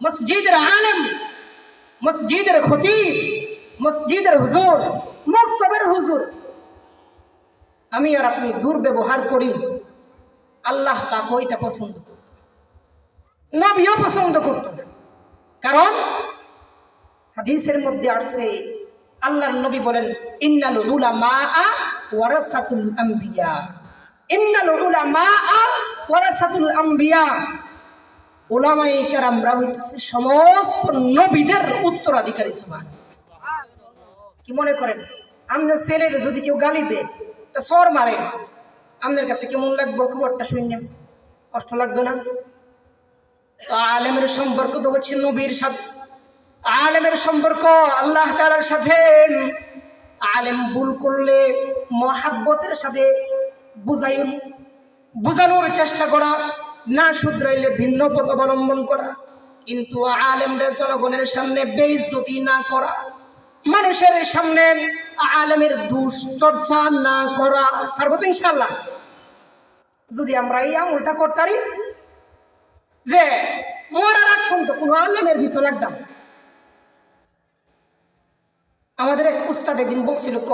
মসজিদের আলেম মসজিদের খতিব মসজিদের হুজুর মক্তবের হুজুর আমি আর আপনি দুর্ব্যবহার করি। আল্লাহ তাকে ওইটা পছন্দ। নবীও পছন্দ করত কারণ হাদিসের মধ্যে আসছে, আল্লাহর নবী বলেন, ইন্নাল উলামা ওয়ারাসাতুল আম্বিয়া। ইন্নাল উলামা ওয়ারাসাতুল আম্বিয়া। ওলামাই কেরামরা হইতেছে সমস্ত নবীদের উত্তরাধিকারী সমান। কি মনে করেন? আমাদের ছেলের যদি কেউ গালি দেয়, তা সর মারে। আমাদের কাছে কেমন লাগবে খবরটা শুনে কষ্ট লাগতো না? আলেমের সম্পর্ক তো হচ্ছে নবীর সাথে। আলেমের সম্পর্ক আল্লাহ তালার সাথে। আলেম ভুল করলে মহাব্বতের সাথে বুঝাইন বুঝানোর চেষ্টা করা। না শুধরাইলে ভিন্ন পথ অবলম্বন করা। কিন্তু আলেমরা জনগণের সামনে বেইজ্জতি না করা। মানুষের সামনে আলেমের দুশ্চর্চা না করা। পারব তো ইনশাল্লাহ যদি আমরা এই আমলটা করতারি যে মরার আগ পর্যন্ত কোনো আলেমের ভিসো লাগতাম আমাদের এক উস্তাদ একদিন বলছিল, ক,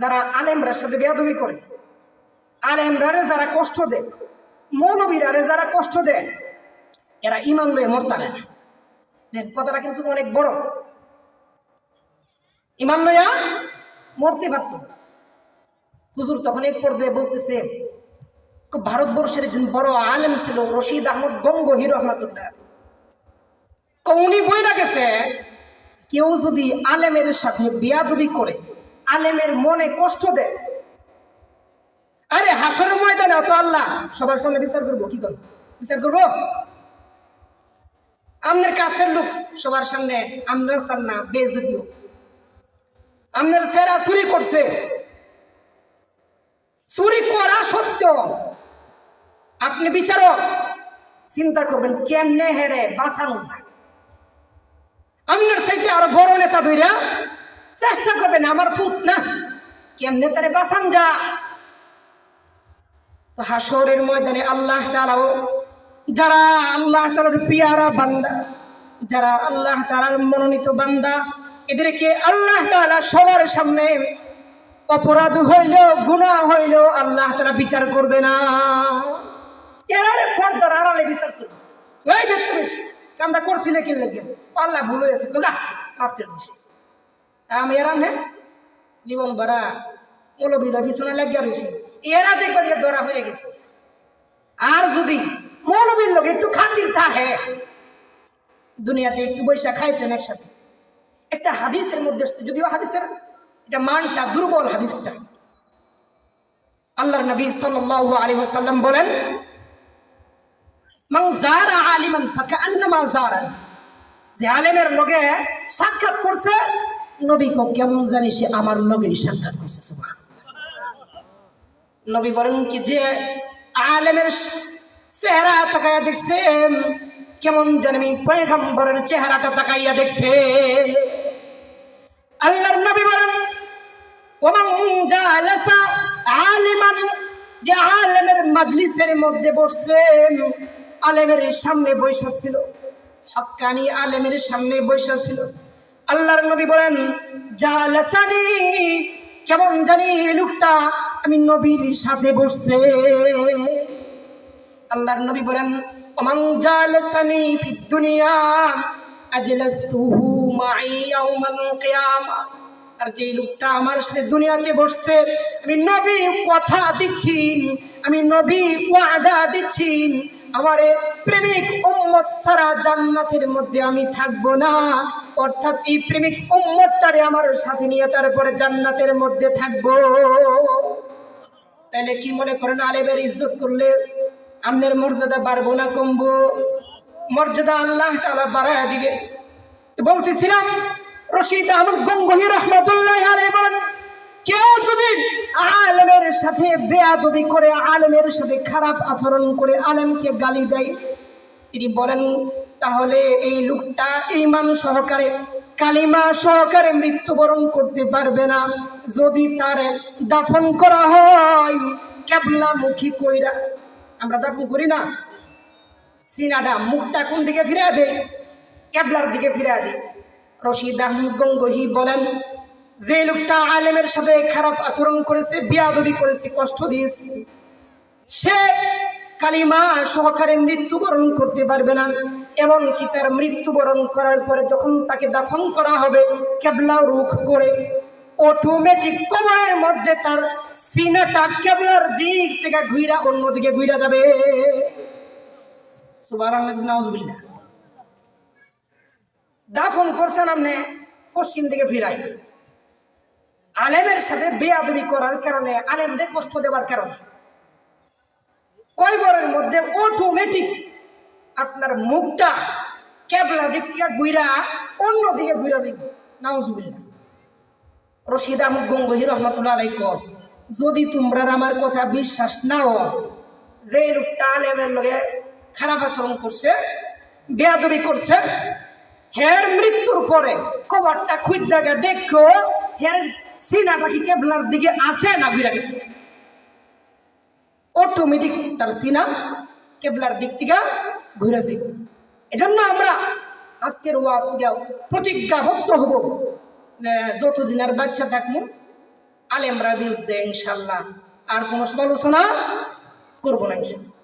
যারা আলেমরার সাথে বেয়াদবি করে, আলেমরারে যারা কষ্ট দেয় মৌলবীরারে যারা কষ্ট দেয়, এরা ইমান লয়ে মরতারে না। কথাটা কিন্তু অনেক বড়। ইমান লইয়া মরতে পারত হুজুর তখন এক পর্যায়ে বলতেছে ভারতবর্ষের একজন বড় আলেম ছিল, রশিদ আহমদ গঙ্গহি রহমাতুল্লাহ। তো উনি বইলা গেছে, কেউ যদি আলেমের সাথে বিয়াদবি করে, আলেমের মনে কষ্ট দেয় আরে হাসরের ময়দানে, অত আল্লাহ। সবার সামনে বিচার করব, কি করব? বিচার করব? আমাদের কাছের লোক সবার সামনে আমরা চান না বেজতিও আমাদের সেরা চুরি করছে। চুরি করা সত্য আপনি বিচারক, চিন্তা করবেন, কেমনে হেরে, বাঁচানো যায়? আপনার সাইতে আরও বড় নেতা ধইরা চেষ্টা করবেন, আমার ফুট না, কেমনে তারে বাঁচান যা তো হাসরের ময়দানে আল্লাহ তাআলাও, যারা আল্লাহ তাআলার পিয়ারা বান্দা, যারা আল্লাহ তাআলার মনোনীত বান্দা, এদেরকে আল্লাহ তাআলা সবার সামনে অপরাধ হইলেও, গুনাহ হইল আল্লাহ তারা বিচার করবে না। এরারে ফর্দার আড়ালে বিচার করবে। ওই দেখতে বেশি কামটা করছিলে কি লাগে? আল্লাহ ভুল হয়েছে তো যা, মাফ করে দিছে। আমি এরা নে, জীবন ভরা মৌলবীরা পিছনে লাগিয়া রয়েছে এরা দেখবার গিয়ে ধরা হয়ে গেছে। আর যদি মৌলবীর লোক একটু খাতির থাকে, দুনিয়াতে একটু বৈশা খাইছেন একসাথে। একটা হাদিসের মধ্যে যদিও হাদিসের এটা মানটা দুর্বল হাদিসটা। আল্লাহর নবী সাল্লাল্লাহু আলাইহি ওয়াসাল্লাম বলেন যে সাক্ষাৎ করছে নবী কেমন জানি সে আমার লগেই সাক্ষাৎ করছে নবী বলেন কি যে আলেমের চেহারা তাকাইয়া দেখছে কেমন জানি পয়গম্বরের চেহারাটা তাকাইয়া দেখছে আল্লাহর নবী বলেন যে আলেমের মধ্যে আলেমের সামনে হক্কানি আলেমের সামনে ছিল। নবী কেমন জানি লোকটা আমি নবীর সাথে বসছে আল্লাহর নবী বলেন, ওমান জালাসানি দুনিয়া আর যে লোকটা আমার দুনিয়াতে বসছে, আমি কথা দিচ্ছি, আমি নবী ওয়াদা দিচ্ছি, আমার প্রেমিক সারা জান্নাতের মধ্যে আমি থাকব না। অর্থাৎ এই প্রেমিক উম্মতটারে আমার সাথে নিয়ে তারপরে জান্নাতের মধ্যে থাকব। তাহলে কি মনে করেন আলেমের ইজ্জত করলে আমাদের মর্যাদা বাড়বো না কমবো? মর্যাদা আল্লাহ তাআলা বাড়ায় দিবে। বলতেছিলাম, রশিদ আহমদ গঙ্গহি রহমতুল্লাহ আলাইহি বলেন, কেউ যদি আলমের সাথে বেয়াদবি করে, আলমের সাথে খারাপ আচরণ করে আলেমকে গালি দেয়, তিনি বলেন, তাহলে এই লোকটা ইমান সহকারে কালিমা সহকারে মৃত্যুবরণ করতে পারবে না। যদি তার দাফন করা হয়, কেবলামুখী কইরা। আমরা দাফন করি না। সিনাটা মুখটা কোন দিকে ফিরে দেয়? ক্যাবলার দিকে ফিরে দেয়। রশিদ আহমদ গঙ্গহি বলেন, যে লোকটা আলেমের সাথে খারাপ আচরণ করেছে, বিয়াদবি করেছে, কষ্ট দিয়েছে, সে কালিমা সহকারে মৃত্যুবরণ করতে পারবে না। এমনকি তার মৃত্যুবরণ করার পরে যখন তাকে দাফন করা হবে, কেবলা রুখ করে অটোমেটিক কবরের মধ্যে তার সিনাটা কেবলার দিক থেকে ঘুইরা অন্যদিকে ঘুইরা যাবে। দাফন করছেন আপনি পশ্চিম দিকে ফিরাই আলেমের সাথে বেয়াদবি করার কারণে, আলেমদের কষ্ট দেওয়ার কারণে। কয়বরের মধ্যে অটোমেটিক আপনার মুখটা ক্যাবলা দিক থেকে গুইরা অন্য দিকে গুইরা দিক নাউজুবিল্লা রশিদ আহমদ গঙ্গহি রহমতুল্লাহ কর যদি তোমরা আমার কথা বিশ্বাস না যে লোকটা আলেমের লগে খারাপ আচরণ করছে, বেয়াদবি করছে, হের মৃত্যুর পরে কবরটা খুঁজ দেখে দেখো, হের সিনাটা কি কেবলার দিকে আছে না ঘুরে গেছে? অটোমেটিক তার সিনা কেবলার দিক থেকে ঘুরে যায় এজন্য আমরা আজকের ওয়াজ থেকে প্রতিজ্ঞাবদ্ধ হব। যতদিন আর বাচ্চা থাকব আলেমরা বিরুদ্ধে ইনশাল্লাহ আর কোনো সমালোচনা করব না ইনশাল্লাহ